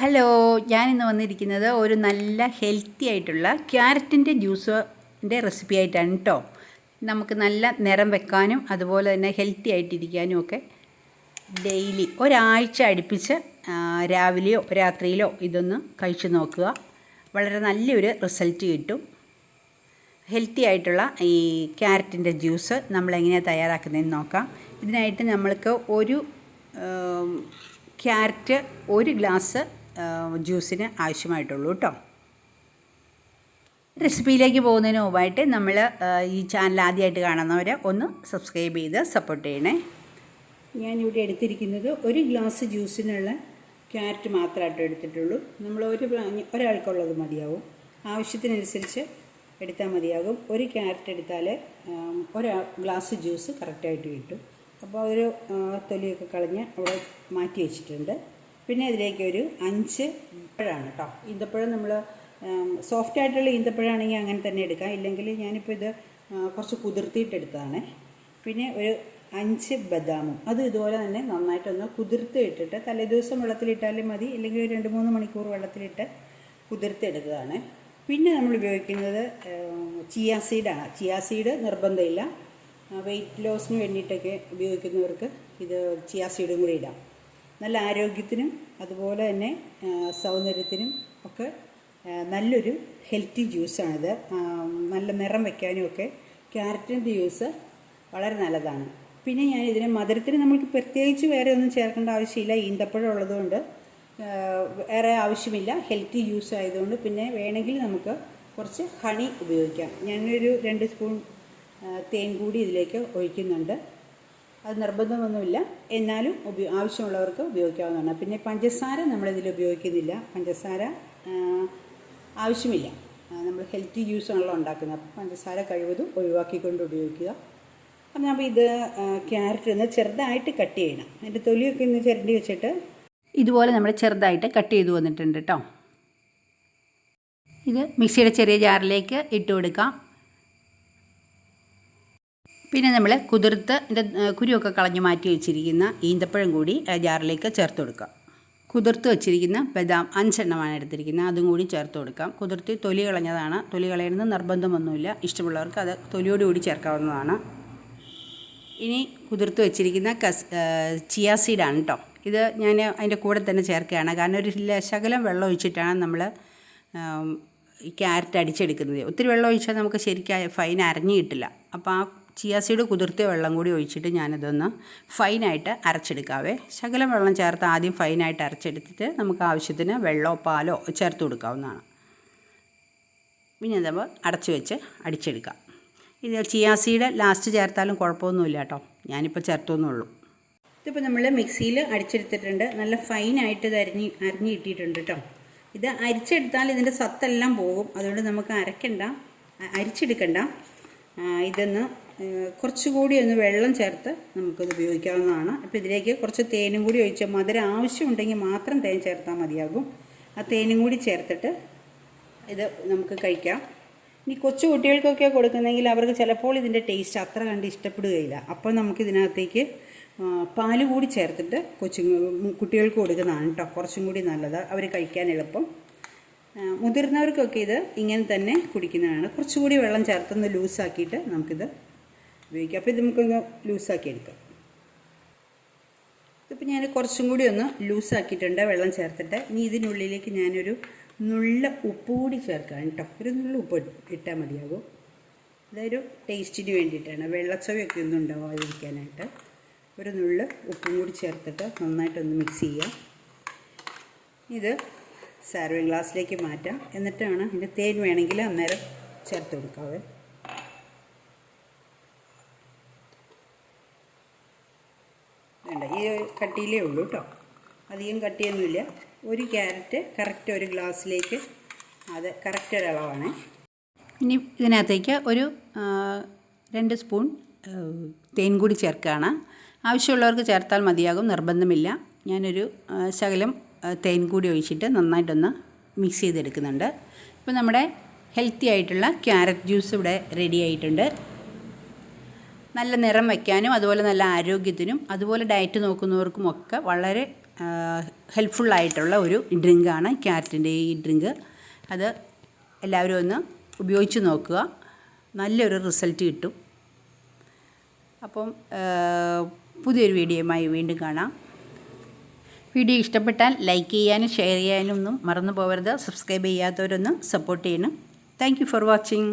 Hello ഞാൻ ഇന്ന് വന്നിരിക്കുന്നത് ഒരു നല്ല ഹെൽത്തി ആയിട്ടുള്ള ക്യാരറ്റിന്റെ ജ്യൂസിന്റെ റെസിപ്പി ആയിട്ടാണ് കേട്ടോ നമുക്ക് നല്ല നിറം വെക്കാനും അതുപോലെ തന്നെ ഹെൽത്തി ആയിട്ടിരിക്കാനും ഒക്കെ ഡെയിലി ഒരാഴ്ച അടുപ്പിച്ച് രാവിലെയോ രാത്രിയിലോ ഇതൊന്ന് കഴിച്ചു നോക്കുക. വളരെ നല്ലൊരു റിസൾട്ട് കിട്ടും. ഹെൽത്തി ആയിട്ടുള്ള ഈ ക്യാരറ്റിന്റെ ജ്യൂസ് നമ്മൾ എങ്ങനെയാണ് തയ്യാറാക്കുന്നതെന്ന് നോക്കാം. ഇതിനായിട്ട് നമ്മൾക്ക് ഒരു ക്യാരറ്റ് ഒരു ഗ്ലാസ് ജ്യൂസിന് ആവശ്യമായിട്ടുള്ളൂ കേട്ടോ. റെസിപ്പിയിലേക്ക് പോകുന്നതിന് മുമ്പായിട്ട് നമ്മൾ ഈ ചാനൽ ആദ്യമായിട്ട് കാണുന്നവരെ ഒന്ന് സബ്സ്ക്രൈബ് ചെയ്ത് സപ്പോർട്ട് ചെയ്യണേ. ഞാനിവിടെ എടുത്തിരിക്കുന്നത് ഒരു ഗ്ലാസ് ജ്യൂസിനുള്ള ക്യാരറ്റ് മാത്രമായിട്ട് എടുത്തിട്ടുള്ളൂ. നമ്മൾ ഒരു ഒരാൾക്കുള്ളത് മതിയാവും. ആവശ്യത്തിനനുസരിച്ച് എടുത്താൽ മതിയാകും. ഒരു ക്യാരറ്റ് എടുത്താൽ ഒരു ഗ്ലാസ് ജ്യൂസ് കറക്റ്റായിട്ട് കിട്ടും. അപ്പോൾ ഒരു തൊലിയൊക്കെ കളഞ്ഞ് അവിടെ മാറ്റി വെച്ചിട്ടുണ്ട്. പിന്നെ ഇതിലേക്ക് ഒരു അഞ്ച് ഈന്തപ്പഴമാണ് കേട്ടോ ഈന്തപ്പഴം നമ്മൾ സോഫ്റ്റ് ആയിട്ടുള്ള ഈന്തപ്പഴമാണെങ്കിൽ അങ്ങനെ തന്നെ എടുക്കാം. ഇല്ലെങ്കിൽ ഞാനിപ്പോൾ ഇത് കുറച്ച് കുതിർത്തിയിട്ടെടുത്തതാണ് പിന്നെ ഒരു അഞ്ച് ബദാമും. അത് ഇതുപോലെ തന്നെ നന്നായിട്ടൊന്ന് കുതിർത്ത് ഇട്ടിട്ട് തലേദിവസം വെള്ളത്തിലിട്ടാലും മതി. ഇല്ലെങ്കിൽ ഒരു രണ്ട് മൂന്ന് മണിക്കൂർ വെള്ളത്തിലിട്ട് കുതിർത്തെടുത്തതാണ് പിന്നെ നമ്മൾ ഉപയോഗിക്കുന്നത് ചിയ സീഡാണ് ചിയാ സീഡ് നിർബന്ധമില്ല. വെയിറ്റ് ലോസിന് വേണ്ടിയിട്ടൊക്കെ ഉപയോഗിക്കുന്നവർക്ക് ഇത് ചിയാ സീഡും കൂടി ഇടാം. നല്ല ആരോഗ്യത്തിനും അതുപോലെ തന്നെ സൗന്ദര്യത്തിനും ഒക്കെ നല്ലൊരു ഹെൽത്തി ജ്യൂസാണിത്. നല്ല നിറം വയ്ക്കാനും ഒക്കെ ക്യാരറ്റിന്റെ ജ്യൂസ് വളരെ നല്ലതാണ്. പിന്നെ ഞാൻ ഇതിന് മധുരത്തിന് നമ്മൾക്ക് പ്രത്യേകിച്ച് വേറെ ഒന്നും ചേർക്കേണ്ട ആവശ്യമില്ല. ഈന്തപ്പഴം ഉള്ളതുകൊണ്ട് വേറെ ആവശ്യമില്ല. ഹെൽത്തി ജ്യൂസ് ആയതുകൊണ്ട് പിന്നെ വേണമെങ്കിൽ നമുക്ക് കുറച്ച് ഹണി ഉപയോഗിക്കാം. ഞാനൊരു രണ്ട് സ്പൂൺ തേൻ കൂടി ഇതിലേക്ക് ഒഴിക്കുന്നുണ്ട്. അത് നിർബന്ധമൊന്നുമില്ല. എന്നാലും ഉപയോ ആവശ്യമുള്ളവർക്ക് ഉപയോഗിക്കാവുന്നതാണ്. പിന്നെ പഞ്ചസാര നമ്മളിതിൽ ഉപയോഗിക്കുന്നില്ല. പഞ്ചസാര ആവശ്യമില്ല. നമ്മൾ ഹെൽത്തി ജ്യൂസാണല്ലോ ഉണ്ടാക്കുന്നത്. അപ്പോൾ പഞ്ചസാര കഴിവതും ഒഴിവാക്കിക്കൊണ്ട് ഉപയോഗിക്കുക. അപ്പം നമ്മൾ ഇത് ക്യാരറ്റ് ഒന്ന് ചെറുതായിട്ട് കട്ട് ചെയ്യണം. അതിന്റെ തൊലിയൊക്കെ ഒന്ന് ചിരണ്ടി വെച്ചിട്ട് ഇതുപോലെ നമ്മൾ ചെറുതായിട്ട് കട്ട് ചെയ്തു വന്നിട്ടുണ്ട് കേട്ടോ ഇത് മിക്സിയുടെ ചെറിയ ജാറിലേക്ക് ഇട്ട് കൊടുക്കാം. പിന്നെ നമ്മൾ കുതിർത്ത് ഇതിന്റെ കുരുവൊക്കെ കളഞ്ഞ് മാറ്റി വെച്ചിരിക്കുന്ന ഈന്തപ്പഴം കൂടി ജാറിലേക്ക് ചേർത്ത് കൊടുക്കാം കുതിർത്ത് വെച്ചിരിക്കുന്ന ബദാം അഞ്ചെണ്ണമാണ് എടുത്തിരിക്കുന്നത്. അതും കൂടി ചേർത്ത് കൊടുക്കാം കുതിർത്തി തൊലി കളഞ്ഞതാണ്. തൊലി കളയുന്നത് നിർബന്ധമൊന്നുമില്ല ഇഷ്ടമുള്ളവർക്ക് അത് തൊലിയോടുകൂടി ചേർക്കാവുന്നതാണ്. ഇനി കുതിർത്ത് വെച്ചിരിക്കുന്ന കസ് ചിയാ സീഡാണ് കേട്ടോ ഇത് ഞാൻ അതിന്റെ കൂടെ തന്നെ ചേർക്കുകയാണ്. കാരണം ഒരു ശകലം വെള്ളം ഒഴിച്ചിട്ടാണ് നമ്മൾ ഈ ക്യാരറ്റ് അടിച്ചെടുക്കുന്നത്. ഒത്തിരി വെള്ളം ഒഴിച്ചാൽ നമുക്ക് ശരിക്കും ഫൈൻ അരഞ്ഞു കിട്ടില്ല. അപ്പോൾ ആ ചിയ സീഡ് കുതിർത്തിയ വെള്ളം കൂടി ഒഴിച്ചിട്ട് ഞാനിതൊന്ന് ഫൈനായിട്ട് അരച്ചെടുക്കാവേ. ശകലം വെള്ളം ചേർത്ത് ആദ്യം ഫൈനായിട്ട് അരച്ചെടുത്തിട്ട് നമുക്ക് ആവശ്യത്തിന് വെള്ളമോ പാലോ ചേർത്ത് കൊടുക്കാവുന്നതാണ്. പിന്നെ നമ്മൾ അടച്ചു വെച്ച് അടിച്ചെടുക്കാം. ഇത് ചിയാ സീഡ് ലാസ്റ്റ് ചേർത്താലും കുഴപ്പമൊന്നുമില്ല കേട്ടോ. ഞാനിപ്പോൾ ചേർത്തൊന്നുള്ളൂ. ഇതിപ്പോൾ നമ്മൾ മിക്സിയിൽ അടിച്ചെടുത്തിട്ടുണ്ട്. നല്ല ഫൈനായിട്ട് ഇത് അരിഞ്ഞ് അരിഞ്ഞ് കിട്ടിയിട്ടുണ്ട് കേട്ടോ. ഇത് അരിച്ചെടുത്താൽ ഇതിന്റെ സത്തെല്ലാം പോകും. അതുകൊണ്ട് നമുക്ക് അരക്കണ്ട അരിച്ചെടുക്കണ്ട. ഇതൊന്ന് കുറച്ചുകൂടി ഒന്ന് വെള്ളം ചേർത്ത് നമുക്കത് ഉപയോഗിക്കാവുന്നതാണ്. അപ്പോൾ ഇതിലേക്ക് കുറച്ച് തേനും കൂടി ഒഴിച്ച് മധുരം ആവശ്യമുണ്ടെങ്കിൽ മാത്രം തേൻ ചേർത്താൽ മതിയാകും. ആ തേനും കൂടി ചേർത്തിട്ട് ഇത് നമുക്ക് കഴിക്കാം. ഇനി കൊച്ചു കുട്ടികൾക്കൊക്കെ കൊടുക്കുന്നെങ്കിൽ അവർക്ക് ചിലപ്പോൾ ഇതിന്റെ ടേസ്റ്റ് അത്ര കണ്ട് ഇഷ്ടപ്പെടുകയില്ല. അപ്പോൾ നമുക്ക് ഇതിനകത്തേക്ക് പാൽ കൂടി ചേർത്തിട്ട് കൊച്ചു കുട്ടികൾക്ക് കൊടുക്കുന്നതാണ് കേട്ടോ. കുറച്ചും കൂടി നല്ലത്. അവർ കഴിക്കാൻ എളുപ്പം. മുതിർന്നവർക്കൊക്കെ ഇത് ഇങ്ങനെ തന്നെ കുടിക്കുന്നതാണ്. കുറച്ചുകൂടി വെള്ളം ചേർത്തൊന്ന് ലൂസാക്കിയിട്ട് നമുക്കിത് ഉപയോഗിക്കാം. അപ്പോൾ ഇത് നമുക്കൊന്ന് ലൂസാക്കി എടുക്കാം ഇതിപ്പോൾ ഞാൻ കുറച്ചും കൂടി ഒന്ന് ലൂസാക്കിയിട്ടുണ്ട് വെള്ളം ചേർത്തിട്ട്. ഇനി ഇതിനുള്ളിലേക്ക് ഞാനൊരു നുള്ള ഉപ്പ് കൂടി ചേർക്കാം കേട്ടോ. ഒരു നുള്ള ഉപ്പ് ഇട്ടാൽ മതിയാകും അതൊരു ടേസ്റ്റിന് വേണ്ടിയിട്ടാണ്. വെള്ളച്ചവയൊക്കെ ഒന്നും ഉണ്ടാവാതിരിക്കാനായിട്ട് ഒരു നുള്ള ഉപ്പും കൂടി ചേർത്തിട്ട് നന്നായിട്ടൊന്ന് മിക്സ് ചെയ്യാം. ഇത് സാർവിങ് ഗ്ലാസ്സിലേക്ക് മാറ്റാം. എന്നിട്ടാണ് ഇതിന്റെ തേൻ വേണമെങ്കിൽ അന്നേരം ചേർത്ത് കൊടുക്കാവേ. വേണ്ട ഈ കട്ടിയിലേ ഉള്ളൂ കേട്ടോ. അധികം കട്ടിയൊന്നുമില്ല. ഒരു ക്യാരറ്റ് കറക്റ്റ് ഒരു ഗ്ലാസ്സിലേക്ക് അത് കറക്റ്റ് ഒരളവാണ് ഇനി ഇതിനകത്തേക്ക് ഒരു രണ്ട് സ്പൂൺ തേൻ കൂടി ചേർക്കുകയാണ്. ആവശ്യമുള്ളവർക്ക് ചേർത്താൽ മതിയാകും നിർബന്ധമില്ല. ഞാനൊരു ശകലം തേൻ കൂടി ഒഴിച്ചിട്ട് നന്നായിട്ടൊന്ന് മിക്സ് ചെയ്തെടുക്കുന്നുണ്ട്. ഇപ്പോൾ നമ്മുടെ ഹെൽത്തി ആയിട്ടുള്ള ക്യാരറ്റ് ജ്യൂസ് ഇവിടെ റെഡി ആയിട്ടുണ്ട്. നല്ല നിറം വയ്ക്കാനും അതുപോലെ നല്ല ആരോഗ്യത്തിനും അതുപോലെ ഡയറ്റ് നോക്കുന്നവർക്കും ഒക്കെ വളരെ ഹെൽപ്ഫുള്ളായിട്ടുള്ള ഒരു ഡ്രിങ്കാണ് ക്യാരറ്റിന്റെ ഈ ഡ്രിങ്ക് അത് എല്ലാവരും ഒന്ന് ഉപയോഗിച്ച് നോക്കുക. നല്ലൊരു റിസൾട്ട് കിട്ടും. അപ്പം പുതിയൊരു വീഡിയോയുമായി വീണ്ടും കാണാം. വീഡിയോ ഇഷ്ടപ്പെട്ടാൽ ലൈക്ക് ചെയ്യാനും ഷെയർ ചെയ്യാനും ഒന്നും മറന്നു പോകരുത്. സബ്സ്ക്രൈബ് ചെയ്യാത്തവരൊന്നും സപ്പോർട്ട് ചെയ്യണം. Thank for watching.